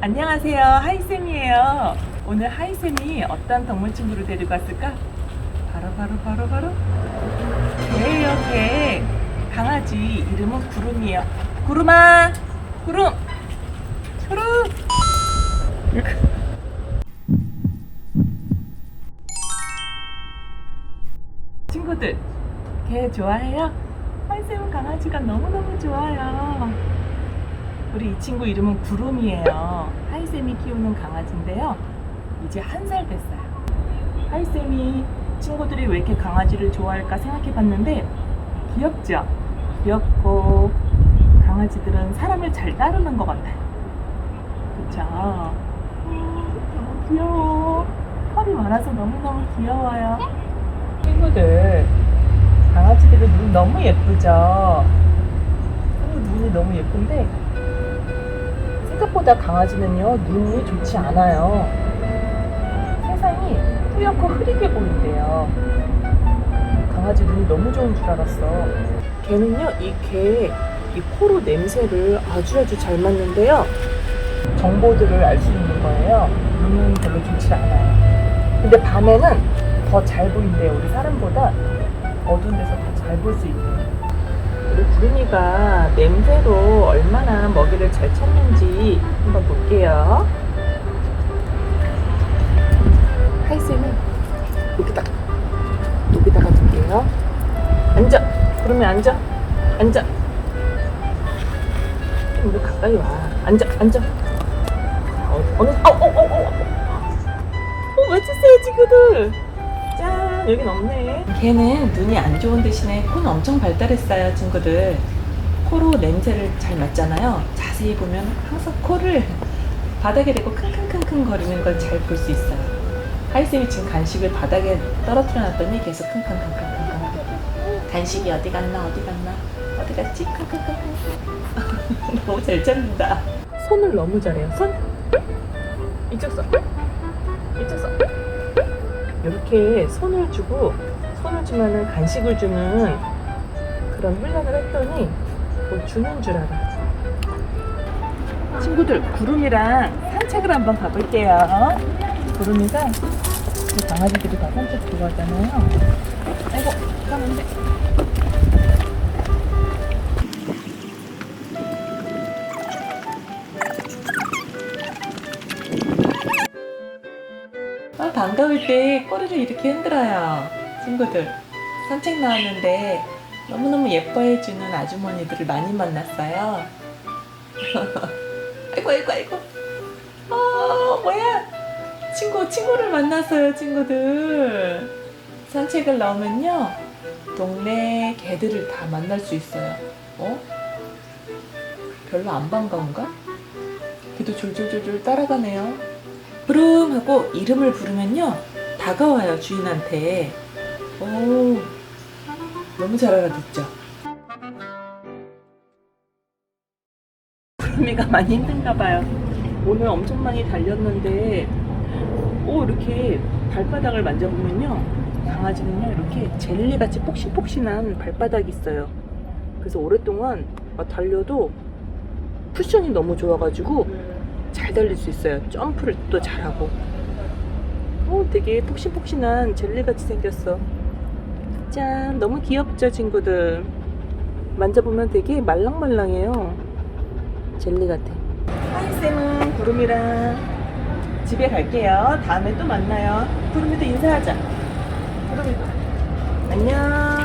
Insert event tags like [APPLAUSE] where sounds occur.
안녕하세요. 하이쌤이에요. 오늘 하이쌤이 어떤 동물 친구를 데리고 왔을까? 바로 바로 바로 바로 개예요, 개. 강아지 이름은 구름이에요. 구름아, 구름, 구름. [LAUGHS] 친구들, 개 좋아해요? 하이쌤은 강아지가 너무너무 좋아요. 우리 이 친구 이름은 구름이에요. 하이쌤이 키우는 강아지인데요. 이제 한 살 됐어요. 하이쌤이 친구들이 왜 이렇게 강아지를 좋아할까 생각해 봤는데 귀엽죠? 귀엽고 강아지들은 사람을 잘 따르는 것 같아요. 그쵸? 음, 너무 귀여워. 털이 많아서 너무너무 귀여워요. 친구들, 강아지들은 눈 너무 예쁘죠? 눈이 너무 예쁜데 생각보다 강아지는요 눈이 좋지 않아요. 세상이 뿌옇고 흐리게 보인대요. 강아지 눈이 너무 좋은 줄 알았어. 걔는요 이개이 코로 냄새를 아주 아주 잘 맡는데요. 정보들을 알 수 있는 거예요. 눈은 별로 좋지 않아요. 근데 밤에는 더 잘 보인대요. 우리 사람보다 어두운 데서 더 잘 볼 수 있대요. 우리 구름이가 냄새로 얼마나 먹이를 잘 찾는지 한번 볼게요. 하이쌤은 여기다 여기다가 둘게요. 앉아. 구름이 앉아. 앉아. 좀더 가까이 와. 앉아. 앉아. 어, 어느 어어어어 어, 맞췄어요 친구들. 짠 여긴 없네. 걔는 눈이 안 좋은 대신에 코는 엄청 발달했어요 친구들. 코로 냄새를 잘 맡잖아요. 자세히 보면 항상 코를 바닥에 대고 킁킁킁킁 거리는 걸 잘 볼 수 있어요. 하이쌤이 지금 간식을 바닥에 떨어뜨려 놨더니 계속 킁킁킁킁킁 간식이 어디 갔나 어디 갔나 어디 갔지 킁킁킁 너무 잘 찾는다. 손을 너무 잘해요. 손 이쪽 손 이쪽 손 이렇게 손을 주고 손을 주면은 간식을 주는 그런 훈련을 했더니 뭐 주는 줄 알아. 친구들 구름이랑 산책을 한번 가볼게요. 구름이가 그 강아지들이 다 산책 좋아하잖아요. 아이고 가면 돼. 아, 반가울 때 꼬리를 이렇게 흔들어요. 친구들. 산책 나왔는데 너무너무 예뻐해주는 아주머니들을 많이 만났어요. [LAUGHS] 아이고, 아이고, 아이고. 어, 뭐야? 친구, 친구를 만났어요, 친구들. 산책을 나오면요. 동네 개들을 다 만날 수 있어요. 어? 별로 안 반가운가? 걔도 졸졸졸졸 따라가네요. 부름 하고 이름을 부르면요. 다가와요 주인한테. 오 너무 잘 알아듣죠? 부름이가 많이 힘든가 봐요. 오늘 엄청 많이 달렸는데 오 이렇게 발바닥을 만져보면요. 강아지는요 이렇게 젤리같이 폭신폭신한 발바닥이 있어요. 그래서 오랫동안 막 달려도 쿠션이 너무 좋아가지고 잘 달릴 수 있어요. 점프를 또 잘하고. 오, 되게 폭신폭신한 젤리같이 생겼어. 짠, 너무 귀엽죠, 친구들? 만져보면 되게 말랑말랑해요. 젤리 같아. 하이쌤은 구름이랑 집에 갈게요. 다음에 또 만나요. 구름이도 인사하자. 구름이도. 안녕.